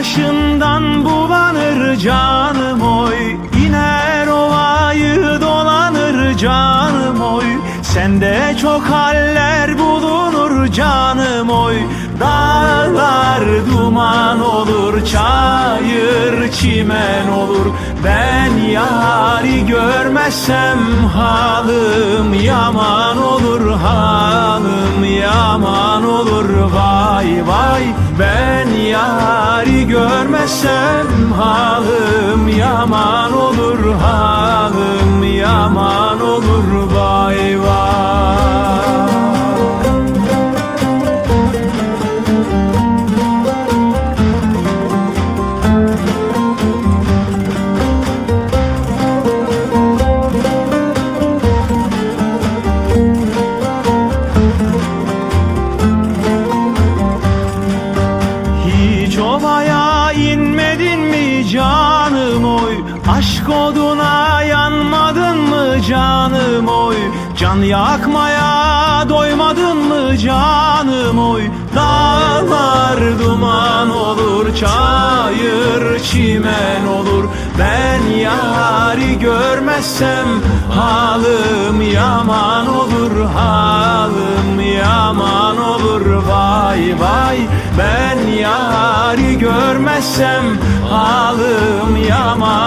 başından bulanır canım oy. İner ovayı dolanır canım oy. Sende çok haller bulunur canım oy. Dağlar duman olur çayır çimen olur. Ben yari görmezsem halim yaman olur Halim yaman olur. Vay vay ben yari görmezsem halim yaman Aşk oduna yanmadın mı canım oy? Can yakmaya doymadın mı canım oy? Dağlar duman olur çayır çimen olur. Ben yari görmezsem halim yaman olur Halim yaman olur. Vay vay Ben yari görmezsem halim yaman